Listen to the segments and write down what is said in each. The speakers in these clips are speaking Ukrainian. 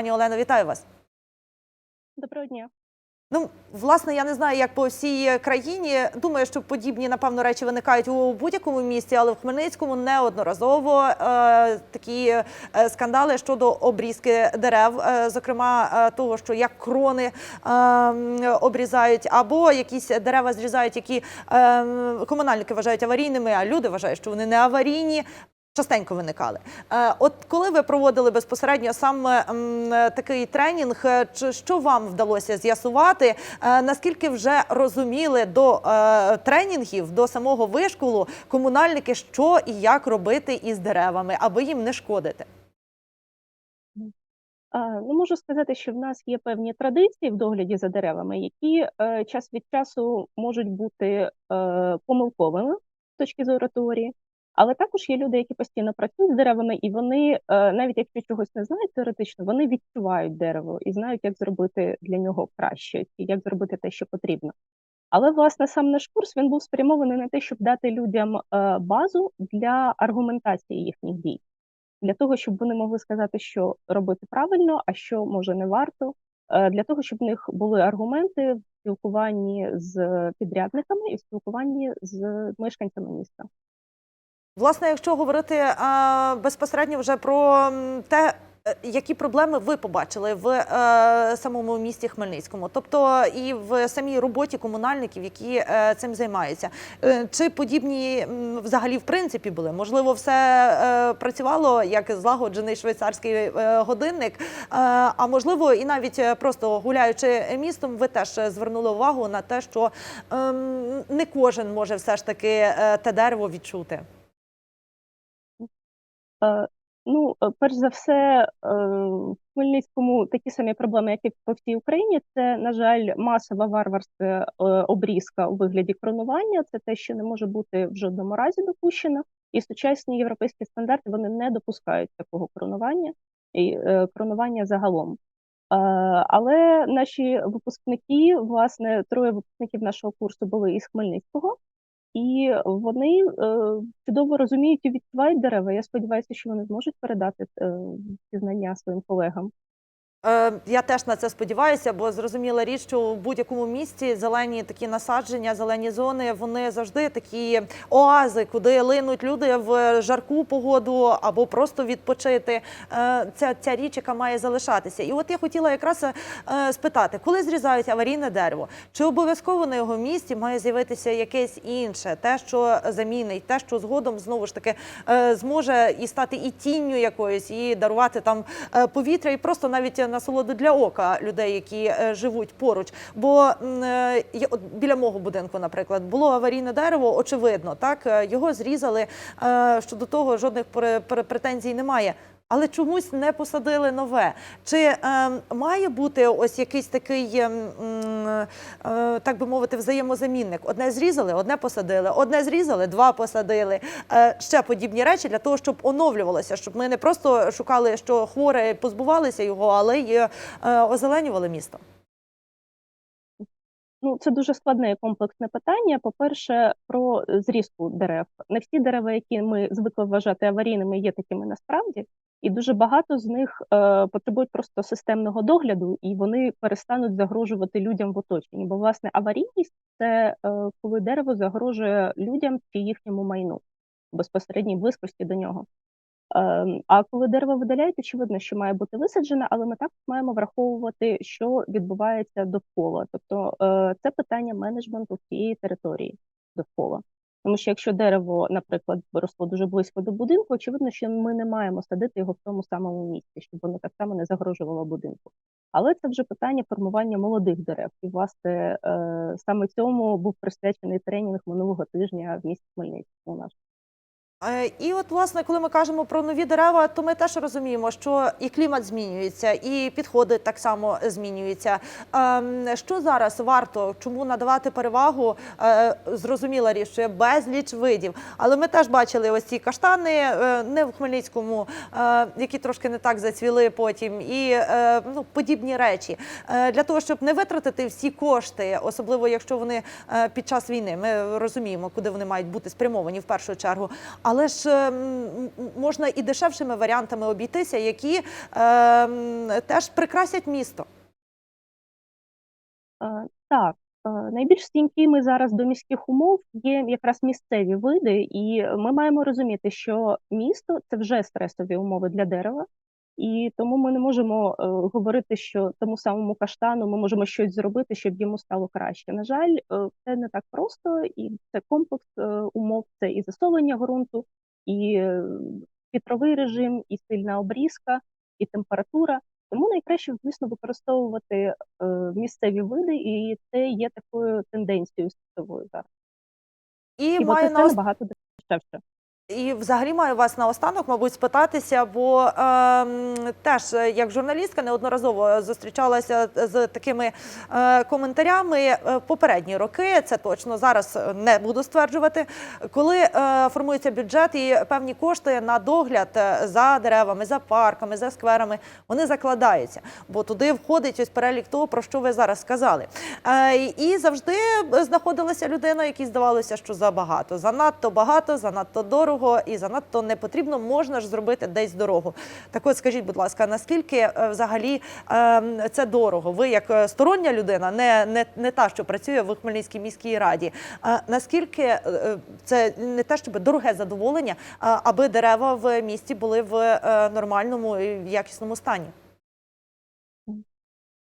Пані Олено, вітаю вас. Доброго дня. Ну, власне, я не знаю, як по всій країні. Думаю, що подібні, напевно, речі виникають у будь-якому місті, але в Хмельницькому неодноразово е, такі е, скандали щодо обрізки дерев, е, зокрема е, того, що як крони е, обрізають, або якісь дерева зрізають, які е, комунальники вважають аварійними, а люди вважають, що вони не аварійні. Частенько виникали. Е, От коли ви проводили безпосередньо саме такий тренінг, е, чи що вам вдалося з'ясувати? Е, Наскільки вже розуміли до тренінгів, до самого вишколу комунальники, що і як робити із деревами, аби їм не шкодити? Ну, можу сказати, що в нас є певні традиції в догляді за деревами, які час від часу можуть бути помилковими з точки зору теорії, але також є люди, які постійно працюють з деревами, і вони, е, навіть якщо чогось не знають теоретично, вони відчувають дерево і знають, як зробити для нього краще, і як зробити те, що потрібно. Але власне сам наш курс він був спрямований на те, щоб дати людям е, базу для аргументації їхніх дій. Для того, щоб вони могли сказати, що робити правильно, а що може не варто, е, для того, щоб в них були аргументи в спілкуванні з підрядниками і в спілкуванні з мешканцями міста. Власне, якщо говорити е, безпосередньо вже про те, е, які проблеми ви побачили в е, самому місті Хмельницькому, тобто і в самій роботі комунальників, які е, цим займаються, Е, чи подібні взагалі в принципі були? Можливо, все е, працювало як злагоджений швейцарський е, годинник, е, а можливо, і навіть е, просто гуляючи містом, ви теж е, звернули увагу на те, що ем, не кожен може все ж таки е, те дерево відчути. Е, Ну, е, перш за все, е, в Хмельницькому такі самі проблеми, як і по всій Україні. Це, на жаль, масова варварська обрізка у вигляді кронування. Це те, що не може бути в жодному разі допущено. І сучасні європейські стандарти вони не допускають такого кронування і кронування загалом. Але наші випускники, власне, троє випускників нашого курсу були із Хмельницького. І вони е, чудово розуміють і відчувають дерева. Я сподіваюся, що вони зможуть передати е, ці знання своїм колегам. Е, Я теж на це сподіваюся, бо зрозуміла річ, що в будь-якому місті зелені такі насадження, зелені зони, вони завжди такі оази, куди линуть люди в жарку погоду або просто відпочити. Е, Ця, річ, яка має залишатися. І от я хотіла якраз е, спитати, коли зрізають аварійне дерево, чи обов'язково на його місці має з'явитися якесь інше, те, що замінить, те, що згодом знову ж таки е, зможе і стати і тінню якоюсь, і дарувати там повітря, і просто навіть насолоду для ока людей, які е, живуть поруч. Бо е, от біля мого будинку, наприклад, було аварійне дерево, очевидно, так е, його зрізали. Щодо того жодних пре- пре- претензій немає. Але чомусь не посадили нове. Чи е, має бути ось якийсь такий, е, е, так би мовити, взаємозамінник? Одне зрізали, одне посадили, одне зрізали, два посадили. Е, ще подібні речі для того, щоб оновлювалося, щоб ми не просто шукали, що хворе, позбувалися його, але й е, озеленювали місто. Ну, це дуже складне і комплексне питання. По-перше, про зрізку дерев. Не всі дерева, які ми звикли вважати аварійними, є такими насправді, і дуже багато з них е, потребують просто системного догляду, і вони перестануть загрожувати людям в оточенні. Бо, власне, аварійність це е, коли дерево загрожує людям чи їхньому майну безпосередній близькості до нього. Ем, А коли дерево видаляють, очевидно, що має бути висаджене, але ми також маємо враховувати, що відбувається довкола. Тобто е, це питання менеджменту всієї території довкола. Тому що якщо дерево, наприклад, росло дуже близько до будинку, очевидно, що ми не маємо садити його в тому самому місці, щоб воно так само не загрожувало будинку. Але це вже питання формування молодих дерев. І, власне, е, саме цьому був присвячений тренінг минулого тижня в місті Хмельницькому. у нас. Е, І от, власне, коли ми кажемо про нові дерева, то ми теж розуміємо, що і клімат змінюється, і підходи так само змінюються. Ем, Що зараз варто чому надавати перевагу? Е, Зрозуміла річ, що є безліч видів. Але ми теж бачили ось ці каштани е, не в Хмельницькому, е, які трошки не так зацвіли потім, і е, ну, подібні речі. Е, Для того, щоб не витратити всі кошти, особливо якщо вони е, під час війни, ми розуміємо, куди вони мають бути спрямовані в першу чергу. Але ж ем, можна і дешевшими варіантами обійтися, які ем, теж прикрасять місто. Е, Так, е, найбільш стійкими зараз до міських умов є якраз місцеві види, і ми маємо розуміти, що місто це вже стресові умови для дерева, і тому ми не можемо е, говорити, що тому самому каштану ми можемо щось зробити, щоб йому стало краще. На жаль, е, це не так просто, і це комплекс е, умов, це і засолення ґрунту, і е, вітровий режим, і сильна обрізка, і температура. Тому найкраще, звісно, використовувати е, місцеві види, і це є такою тенденцією світовою зараз. І, І маю от на це набагато дешевше. І взагалі маю вас наостанок, мабуть, спитатися, бо ем, теж е, як журналістка неодноразово зустрічалася з такими е, коментарями е, попередні роки. Це точно зараз не буду стверджувати. Коли е, формується бюджет і певні кошти на догляд е, за деревами, за парками, за скверами, вони закладаються, бо туди входить ось перелік того, про що ви зараз сказали. Е, і завжди знаходилася людина, якій здавалося, що забагато, занадто багато, занадто дорого і занадто не потрібно. Можна ж зробити десь дорогу. Так от скажіть, будь ласка, наскільки е, взагалі е, це дорого? Ви як е, стороння людина, не, не, не та, що працює в Хмельницькій міській раді. А наскільки е, це не те, щоб дороге задоволення, аби дерева в місті були в нормальному і якісному стані?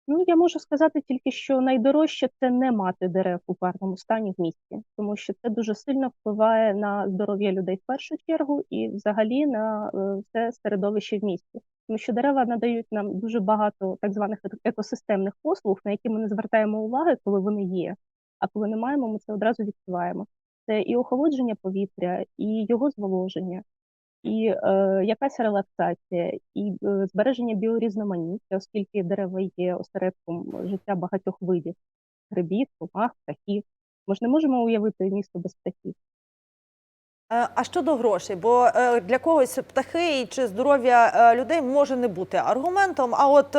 Ну, я можу сказати тільки, що найдорожче це не мати дерев у гарному стані в місті, тому що це дуже сильно впливає на здоров'я людей в першу чергу і взагалі на е, все середовище в місті. Тому що дерева надають нам дуже багато так званих ек- екосистемних послуг, на які ми не звертаємо уваги, коли вони є. А коли не маємо, ми це одразу відчуваємо. Це і охолодження повітря, і його зволоження, і е, якась релаксація, і е, збереження біорізноманіття, оскільки дерева є осередком життя багатьох видів грибів, комах, птахів. Ми ж не можемо уявити місто без птахів. Е, А щодо грошей, бо е, для когось птахи чи здоров'я е, людей може не бути аргументом, а от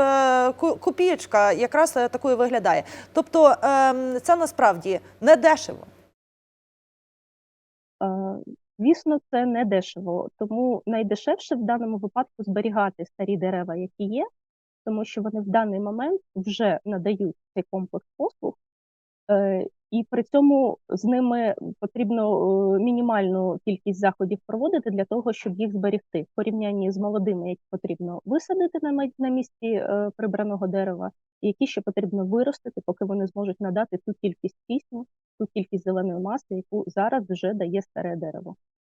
копієчка якраз такою виглядає. Тобто ем, це насправді не дешево. Звісно, це не дешево, тому найдешевше в даному випадку зберігати старі дерева, які є, тому що вони в даний момент вже надають цей комплекс послуг, е, і при цьому з ними потрібно е, мінімальну кількість заходів проводити для того, щоб їх зберегти в порівнянні з молодими, які потрібно висадити на місці е, прибраного дерева, які ще потрібно виростити, поки вони зможуть надати ту кількість кисню, ту кількість зеленої маси, яку зараз вже дає старе дерево.